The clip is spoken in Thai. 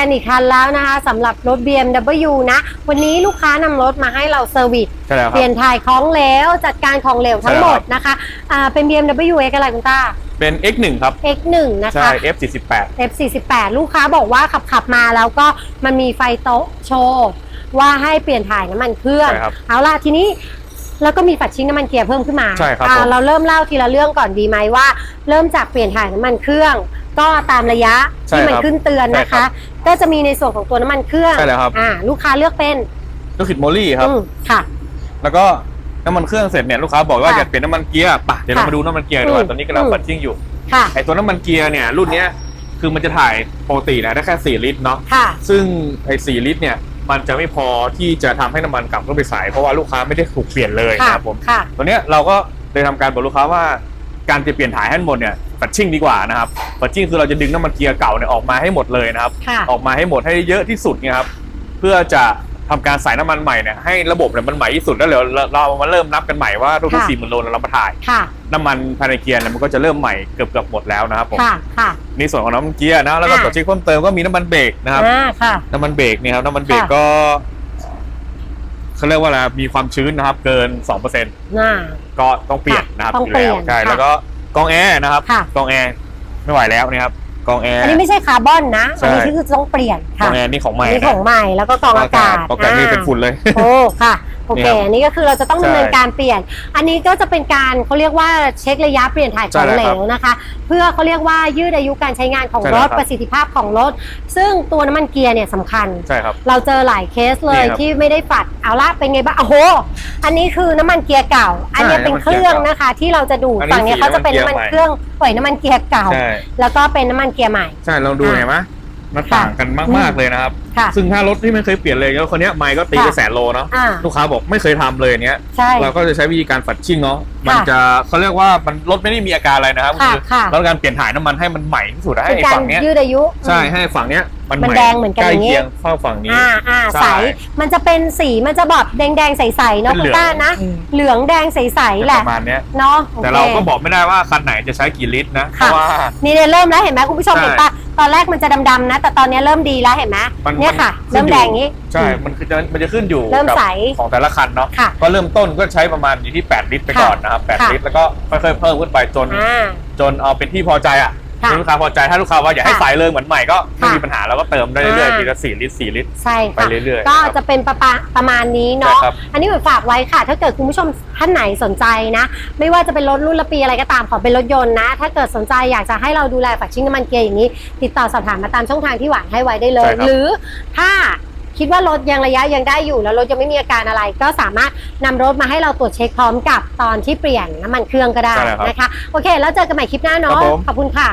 กันอีกคันแล้วนะคะสำหรับรถ BMW นะ วันนี้ลูกค้านำรถมาให้เราเซอร์วิสใช่แล้วคเปรัลี่ยบ นถ่ายของเหลวจัดการของเหลวทั้งหมดใช่ครับ นะคะอ่าเป็น BMW X อะไรคุณต้าเป็น X1 ครับ X1 นะใช่ คะ F48 F48 ลูกค้าบอกว่าขับขับๆมาแล้วก็มันมีไฟโต๊ะโชว์ว่าให้เปลี่ยนถ่ายน้ำมันเครื่อง ใช่ครับเอาล่ะทีนี้แล้วก็มีฝัดชิ้นน้ำมันเกียร์เพิ่มขึ้นมาใช่ครับอ่าผม เราเริ่มเล่าทีละเรื่องก่อนดีไหมว่า เริ่มจากเปลี่ยนถ่ายน้ำมันเครื่อง ก็ตามระยะใช่ที่มันครับขึ้นเตือนนะใช่ครัคะ บก็จะมีในส่วนของตัวน้ำมันเครื่องใช่แล้วครับ อ่าลูกค้าเลือกเป็นลูกขิดโมลี่ครับ อืมค่ะ แล้วก็น้ำมันเครื่องเสร็จเนี่ยลูกค้าบอกว่าค่ะอยากเปลี่ยนน้ำมันเกียร์ป่ะเดี๋ยวเราค่ะมาดูน้ำมันเกียร์ดีกว่าอืมตอนนี้กำลังอืมฟัดชิ่งอยู่ค่ะไอตัวน้ำมันเกียร์เนี่ยรุ่นเนี้ยคือมันจะถ่ายปกตินะได้แค่ 4 ลิตรเนาะค่ะ ซึ่งไอ้4ลิตรเนี่ยมันจะไม่พอที่จะทำให้น้ำมันกลับเข้าไปใส่เพราะว่าลูกค้าไม่ได้ถูกเปลี่ยนเลยค่ะนะครับผม ค่ะ ตัวเนี้ยเราก็เลยทำการบอกลูกค้าว่า การจะเปลี่ยนถ่ายให้หมดเนี่ยปัดชิ่งดีกว่านะครับปัดชิ่งคือเราจะดึงน้ำมันเกียร์เก่าเนี่ยออกมาให้หมดเลยนะครับ ค่ะออกมาให้หมดให้เยอะที่สุดเนี่ยครับเพื่อจะทำการใส่น้ำมันใหม่เนี่ยให้ระบบเนี่ยมันใหม่ที่สุดแล้วเดี๋ยวเราเรามาเริ่มนับกันใหม่ว่าทุกค่ะๆสี่หมื่นโลเรามาถ่าย ค่ะ น้ำมันภายในเกียร์เนี่ยมันก็จะเริ่มใหม่เกือบเกือบหมดแล้วนะครับผม ค่ะ ค่ะ ในส่วนของน้ำมันเกียร์นะแล้วก็อ่า ตัวเช็คเพิ่มเติมก็มีน้ำมันเบรกนะครับอ่าค่ะ น้ำมันเบรกเนี่ยครับน้ำมันเบรกค่ะ ก็ เขาเรียกว่าอะไรมีความชื้นนะครับ เกิน2%น่าก็ต้องเปลี่ยนนะครับต้องอยู่เปลี่แล้ยนวใช่ค่ะแล้วก็กรองแอร์นะครับค่ะกรองแอร์ไม่ไหวแล้วนะครับกรองแอร์ อันนี้ไม่ใช่คาร์บอนนะ ใช่ อันนี้คือต้องเปลี่ยนกรค่ะองแอร์นี่ของใหม่อันนี้นะของใหม่แล้วก็กรองอากาศกรองอากาศนี่เป็นฝุ่นเลย โอ้ค่ะ โอนี่เคครับอันนี้ก็คือเราจะต้องใช่ดำเนินการเปลี่ยน อันนี้ก็จะเป็นการเขาเรียกว่าเช็คระยะเปลี่ยนถ่ายขใช่องแล้วเหลครับวนะคะ เพื่อเขาเรียกว่ายืดอายุการใช้งานของใช่รแล้วถครับประสิทธิภาพของรถ ซึ่งตัวน้ำมันเกียร์เนี่ยสำคัญ ใช่ครับ เราเจอหลายเคสเลยนี่ครับที่ไม่ได้ฝัดเอาละเป็นไงบ้างโอ้โห อันนี้คือน้ำมันเกียร์เก่า อันนี้ใช่เป็นน้ำมันเคเกียร์รื่องเก่านนะคะ ที่เราจะดูดอันนี้ฝั่งเนี้ยสีเขาจะเป็นน้ำมันน้ำมันเครื่องปล่อยน้ำมันเกียร์เก่าใช่แล้วก็เป็นน้ำมันเกียร์ใหม่ใช่ลองดูอะเห็นไหม มันค่ะต่างกันมาก ๆ เลยนะครับ ค่ะ ซึ่งถ้ารถที่ไม่เคยเปลี่ยนเลยแล้วคนเนี้ยไมค์ก็ตีไปค่ะ แสนโลเนาะ อ่า ลูกค้าบอกไม่เคยทำเลยอันเนี้ย ใช่ เราก็จะใช้วิธีการฝัดชิ่งเนาะ มันจะเขาเรียกว่ามันรถไม่ได้มีอาการอะไรนะครับค่ะคือค่ะ แล้วการเปลี่ยนถ่ายน้ำมันให้มันใหม่ที่สุดให้เป็นการฝั่งเนี้ยยืดอายุ ใช่ให้ฝั่งเนี้ยมันมันใหม่แดงเหมือนกันใกล้อย่างงี้ เคียงเข้าฝั่งนี้ อ่าอ่าใช่ใส มันจะเป็นสีมันจะแบบแดงแดงๆใสๆเนาะเป็นคุเหลืณอง ต้านะ อืม เหลืองแดงใสๆแหละประมาณเนี้ย เนาะโอคแต่เราก็บอกไม่ได้ว่าคันไหนจะใช้กี่ลิตรนะ เพค่ะ ราะว่า นี่เนี่ยเริ่มแล้วเห็นไหมคุณผู้ชมใช่ เห็นปะ ตอนแรกมันจะดำๆนะ แต่ตอนนี้เริ่มดีแล้วเห็นไหมมันเนี่ยค่ะมันเริ่มแดงอย่างนี้ ใช่ มันคือจะมันจะขึ้นอยู่เริ่มกับใสของแต่ละคันเนาะค่ะก็เริ่มต้นก็ใช้ประมาณอยู่ที่ 8 ลิตรไปก่อนนะครับค่ะ8ลิตรแล้วก็ค่อยๆเพิ่มขึ้นไปจน อ่า จนเอาเป็นที่พอใจอะ ค่ะลูกค้าพอใจถ้าลูกค้าว่าอยากให้ค่ะใส่เลยเหมือนใหม่ก็ไม่ค่ะมีปัญหาเราก็เติมได้เรื่อยอ่า ๆทีละสี่ลิตรสี่ลิตร ใช่ไปค่ะเรื่อยๆก็นะครับจะเป็นประปาประมาณนี้เนาะ ใช่ครับ อันนี้เหมือนฝากไว้ค่ะ ถ้าเกิดคุณผู้ชมท่านไหนสนใจนะ ไม่ว่าจะเป็นรถรุ่นละปีอะไรก็ตามขอเป็นรถยนต์นะ ถ้าเกิดสนใจอยากจะให้เราดูแลฝักชิ้นน้ำมันเกียร์อย่างนี้ ติดต่อสอบถามมาตามช่องทางที่หวานให้ไว้ได้เลย ใช่ครับ หรือถ้าคิดว่ารถยังระยะยังได้อยู่แล้วรถยังไม่มีอาการอะไร ก็สามารถนำรถมาให้เราตรวจเช็คพร้อมกับตอนที่เปลี่ยนน้ำมันเครื่องก็ได้ใช่แล้วครับนะคะ โอเค แล้วเจอกันใหม่คลิปหน้าครัเนาะบผม ขอบคุณค่ะ